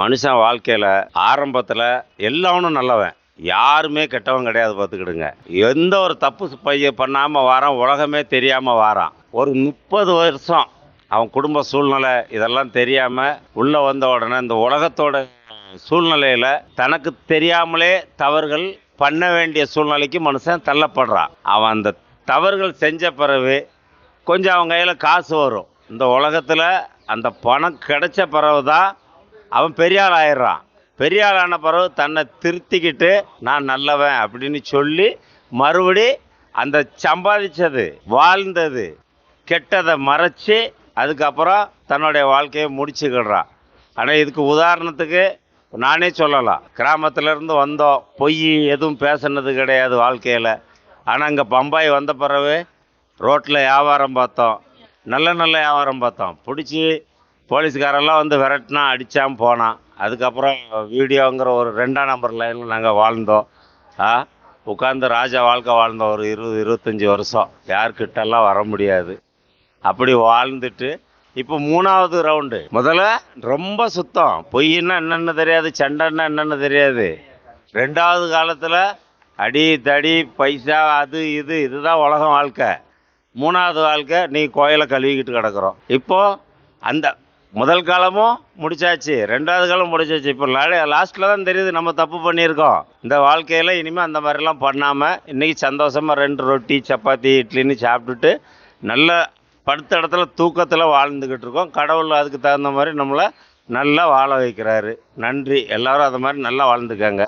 மனுஷன் வாழ்க்கையில் ஆரம்பத்தில் எல்லாவனும் நல்லவன். யாருமே கெட்டவன் கிடையாது பார்த்துக்கிடுங்க. எந்த ஒரு தப்பு பைய பண்ணாமல் வாரான் உலகமே தெரியாமல் வாரான். ஒரு முப்பது வருஷம் அவன் குடும்ப சூழ்நிலை இதெல்லாம் தெரியாமல் உள்ளே வந்த உடனே இந்த உலகத்தோட சூழ்நிலையில் தனக்கு தெரியாமலே தவறுகள் பண்ண வேண்டிய சூழ்நிலைக்கு மனுஷன் தள்ளப்படுறான். அவன் அந்த தவறுகள் செஞ்ச பிறகு கொஞ்சம் அவன் கையில் காசு வரும். இந்த உலகத்தில் அந்த பணம் கிடைச்ச பிறகு தான் அவன் பெரிய ஆள் ஆயிடுறான். பெரிய ஆள் ஆன பிறகு தன்னை திருத்திக்கிட்டு நான் நல்லவன் அப்படின்னு சொல்லி மறுபடி அந்த சம்பாதிச்சது வாழ்ந்தது கெட்டதை மறைச்சி அதுக்கப்புறம் தன்னுடைய வாழ்க்கையை முடிச்சுக்கிடுறான். ஆனால் இதுக்கு உதாரணத்துக்கு நானே சொல்லலாம். கிராமத்திலேருந்து வந்தோம். பொய் எதுவும் பேசுனது கிடையாது வாழ்க்கையில். ஆனால் இங்கே பம்பாய் வந்த பிறகு ரோட்டில் வியாபாரம் பார்த்தோம். நல்ல நல்ல வியாபாரம் பார்த்தோம். பிடிச்சி போலீஸ்காரெல்லாம் வந்து விரட்டினா அடித்தான் போனான். அதுக்கப்புறம் வீடியோங்கிற ஒரு ரெண்டாம் நம்பர் லைனில் நாங்கள் வாழ்ந்தோம். ஆ உட்காந்து ராஜா வாழ்க்கை வாழ்ந்தோம் ஒரு இருபது இருபத்தஞ்சி வருஷம். யார்கிட்டெல்லாம் வர முடியாது. அப்படி வாழ்ந்துட்டு இப்போ மூணாவது ரவுண்டு. முதல்ல ரொம்ப சுத்தம். பொய்ன்னா என்னென்னு தெரியாது சண்டைன்னா என்னென்னு தெரியாது. ரெண்டாவது காலத்தில் அடி தடி பைசா அது இது இதுதான் உலகம் வாழ்க்கை. மூணாவது வாழ்க்கை நீ கோயிலை கழுவிக்கிட்டு கிடக்குறோம். இப்போது அந்த முதல் காலமும் முடிச்சாச்சு ரெண்டாவது காலம் முடிச்சாச்சு. இப்போ லாஸ்ட்டில் தான் தெரியுது நம்ம தப்பு பண்ணியிருக்கோம். இந்த வாழ்க்கையில் இனிமேல் அந்த மாதிரிலாம் பண்ணாமல் இன்றைக்கி சந்தோஷமாக ரெண்டு ரொட்டி சப்பாத்தி இட்லின்னு சாப்பிட்டுட்டு நல்ல படுத்த இடத்துல தூக்கத்தில் வாழ்ந்துக்கிட்டு இருக்கோம். கடவுள் அதுக்கு தகுந்த மாதிரி நம்மளை நல்லா வாழ வைக்கிறாரு. நன்றி. எல்லாரும் அது மாதிரி நல்லா வாழ்ந்துக்கங்க.